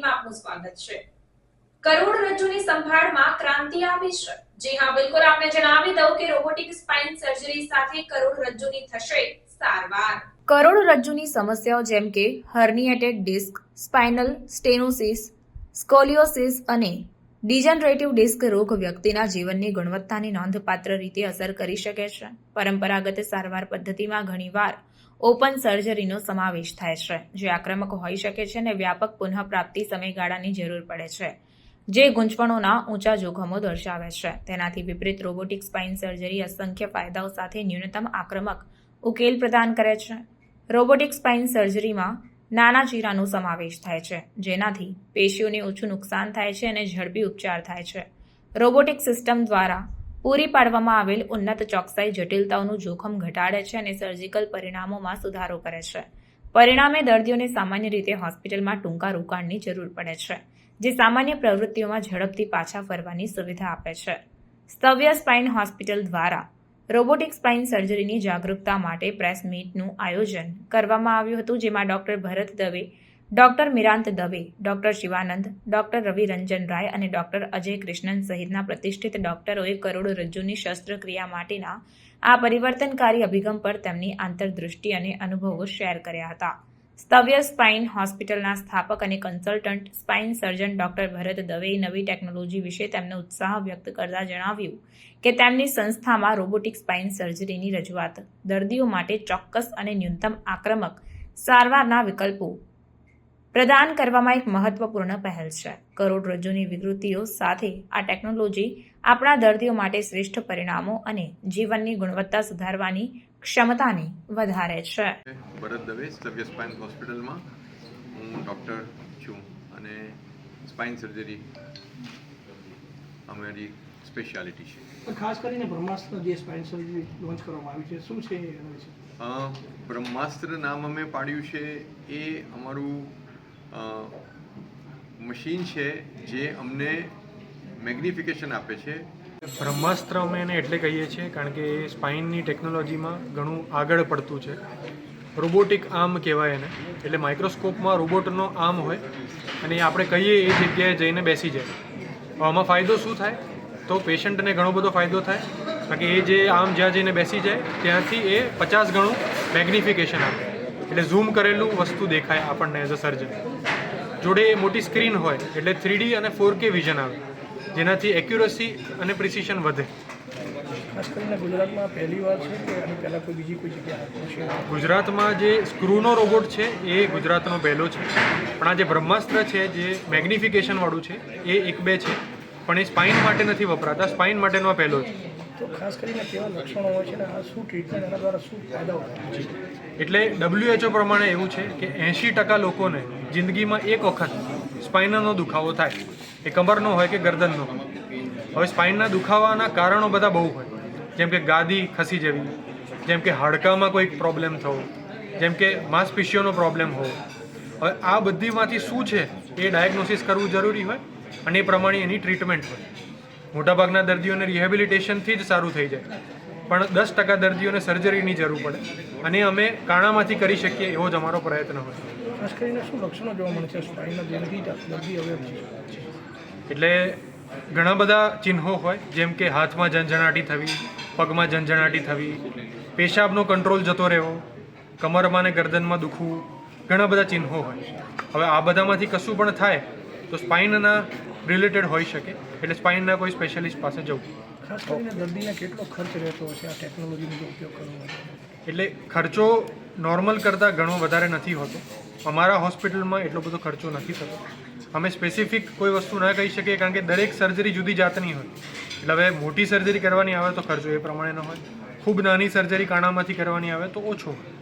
આપનું સ્વાગત છે. કરોડરજ્જુની સંભાળમાં ક્રાંતિ આવી છે. જી હા, બિલકુલ આપને જણાવી દઉં કે રોબોટિક સ્પાઇન સર્જરી સાથે કરોડરજ્જુની થશે સારવાર. કરોડરજ્જુની સમસ્યાઓ જેમ કે herniated disc, spinal stenosis, scoliosis અને ડિજનરેટિવ ડિસ્ક રોગ વ્યક્તિના જીવનની ગુણવત્તાને નોંધપાત્ર રીતે અસર કરી શકે છે. પરંપરાગત સારવાર પદ્ધતિમાં ઘણીવાર ઓપન સર્જરીનો સમાવેશ થાય છે, જે આક્રમક હોઈ શકે છે અને વ્યાપક પુનઃપ્રાપ્તિ સમયગાળાની જરૂર પડે છે, જે ગૂંચવણોના ઊંચા જોખમો દર્શાવે છે. તેનાથી વિપરીત રોબોટિક સ્પાઇન સર્જરી અસંખ્ય ફાયદાઓ સાથે ન્યૂનતમ આક્રમક ઉકેલ પ્રદાન કરે છે. રોબોટિક સ્પાઇન સર્જરીમાં નાના ચીરાનો સમાવેશ થાય છે, જેનાથી પેશીઓને ઓછું નુકસાન થાય છે અને ઝડપી ઉપચાર થાય છે. રોબોટિક સિસ્ટમ દ્વારા પૂરી પાડવામાં આવેલ ઉન્નત ચોકસાઈ જટિલતાઓનું જોખમ ઘટાડે છે અને સર્જિકલ પરિણામોમાં સુધારો કરે છે. પરિણામે દર્દીઓને સામાન્ય રીતે હોસ્પિટલમાં ટૂંકા રોકાણની જરૂર પડે છે, જે સામાન્ય પ્રવૃત્તિઓમાં ઝડપથી પાછા ફરવાની સુવિધા આપે છે. સ્તવ્ય સ્પાઇન હોસ્પિટલ દ્વારા રોબોટિક સ્પાઇન સર્જરીની જાગૃતતા માટે પ્રેસ મીટનું આયોજન કરવામાં આવ્યું હતું, જેમાં doctor Bharat Dave doctor Mirant Dave, doctor Shivanand, doctor Ravi Ranjan Rai અને ડોક્ટર અજય કૃષ્ણન સહિતના પ્રતિષ્ઠિત ડોક્ટરોએ કરોડરજ્જુની શસ્ત્રક્રિયા માટેના આ પરિવર્તનકારી અભિગમ પર તેમની આંતરદૃષ્ટિ અને અનુભવો શેર કર્યા હતા. સ્તવ્ય સ્પાઇન હોસ્પિટલના સ્થાપક અને consultant spine surgeon doctor Bharat દવેએ નવી ટેકનોલોજી વિશે તેમનો ઉત્સાહ વ્યક્ત કરતા જણાવ્યું કે તેમની સંસ્થામાં રોબોટિક સ્પાઇન સર્જરીની રજૂઆત દર્દીઓ માટે ચોક્કસ અને ન્યૂનતમ આક્રમક સારવારના વિકલ્પો પ્રદાન કરવામાં એક મહત્વપૂર્ણ પહેલ છે. કરોડરજ્જુની વિકૃતિઓ સાથે આ ટેકનોલોજી આપણા દર્દીઓ માટે શ્રેષ્ઠ પરિણામો અને જીવનની ગુણવત્તા સુધારવાની ક્ષમતાને વધારે છે. ભરત દવે સભ્ય સ્પાઇન હોસ્પિટલમાં. હું ડૉક્ટર છું અને સ્પાઇન સર્જરી અમારી સ્પેશિયાલિટી છે. ખાસ કરીને બ્રહ્માસ્ત્ર જે સ્પાઇન સર્જરી લોન્ચ કરવામાં આવી છે શું છે બ્રહ્માસ્ત્ર નામ અમે પાડ્યું છે એ અમારું મશીન છે જે અમને મેગ્નિફિકેશન આપે છે. બ્રહ્માસ્ત્ર અમે એને એટલે કહીએ છીએ કારણ કે એ સ્પાઇનની ટેકનોલોજીમાં ઘણું આગળ પડતું છે. રોબોટિક આર્મ કહેવાય એને. એટલે માઇક્રોસ્કોપમાં રોબોટનો આર્મ હોય અને આપણે કહીએ એ જગ્યાએ જઈને બેસી જાય. આમાં ફાયદો શું થાય? તો પેશન્ટને ઘણો બધો ફાયદો થાય. કારણ કે એ જે આમ જ્યાં જઈને બેસી જાય, ત્યાંથી એ પચાસ ગણું મેગ્નિફિકેશન આપે. એટલે ઝૂમ કરેલું વસ્તુ દેખાય આપણને એઝ અ સર્જન જોડે મોટી સ્ક્રીન હોય એટલે થ્રીડી અને ફોર કે વિઝન આવે. જેનાથી એક્યુરસી અને પ્રિસિશન વધે. ખાસ કરીને ગુજરાતમાં પહેલી વાર છે કે આની પહેલાં કોઈ બીજી કોઈ જગ્યાએ ગુજરાતમાં જે સ્ક્રૂનો રોબોટ છે એ ગુજરાતનો પહેલો છે. પણ આ જે બ્રહ્માસ્ત્ર છે જે મેગ્નિફિકેશનવાળું છે એ એક બે છે. પણ એ સ્પાઇન માટે નથી વપરાતા સ્પાઇન માટેનો આ પહેલો છે. તો ખાસ કરીને કેવા લક્ષણો હોય છે ને, આ શું ટ્રીટમેન્ટ એના દ્વારા શું ફાયદા હોય એટલે ડબ્લ્યુએચઓ પ્રમાણે એવું છે કે એંશી ટકા લોકોને જિંદગીમાં એક વખત સ્પાઇનરનો દુખાવો થાય. એ કમરનો હોય કે ગરદનનો. હવે સ્પાઇનના દુખાવાના કારણો બધા બહુ હોય. જેમ કે ગાદી ખસી જવી, જેમ કે હાડકામાં કોઈક પ્રોબ્લેમ થવો, જેમ કે માંસપેશીઓનો પ્રોબ્લેમ હોવો. હવે આ બધીમાંથી શું છે એ ડાયગ્નોસિસ કરવું જરૂરી હોય અને એ પ્રમાણે એની ટ્રીટમેન્ટ હોય. મોટાભાગના દર્દીઓને રિહેબિલિટેશનથી જ સારું થઈ જાય. પણ દસ ટકા દર્દીઓને સર્જરીની જરૂર પડે. અને અમે કાણામાંથી કરી શકીએ એવો જ અમારો પ્રયત્ન હોય. ખાસ કરીને શું લક્ષણો જોવા મળે છે? સ્પાઇનના જેનાથી દર્દી હવે એટલે ઘણા બધા ચિહ્નો હોય જેમ કે હાથમાં ઝંઝણાટી થવી પગમાં ઝંઝણાટી થવી પેશાબનો કંટ્રોલ જતો રહેવો કમરમાં અને ગરદનમાં દુખવું ઘણા બધા ચિહ્નો હોય. હવે આ બધામાંથી કશું પણ થાય તો સ્પાઇનના રિલેટેડ હોઈ શકે. એટલે સ્પાઇનના કોઈ સ્પેશિયાલિસ્ટ પાસે જવું. ખાસ કરીને દર્દીને કેટલો ખર્ચ રહેતો હશે આ ટેકનોલોજીનો જો ઉપયોગ કરવો એટલે ખર્ચો નોર્મલ કરતાં ઘણો વધારે નથી હોતો. અમારા હોસ્પિટલમાં એટલો બધો ખર્ચો નથી થતો. અમે સ્પેસિફિક કોઈ વસ્તુ ના કહી શકીએ કારણ કે દરેક સર્જરી જુદી જાતની હોય. એટલે હવે મોટી સર્જરી કરવાની આવે તો ખર્ચો એ પ્રમાણેનો હોય. ખૂબ નાની સર્જરી કાણામાંથી કરવાની આવે તો ઓછો હોય.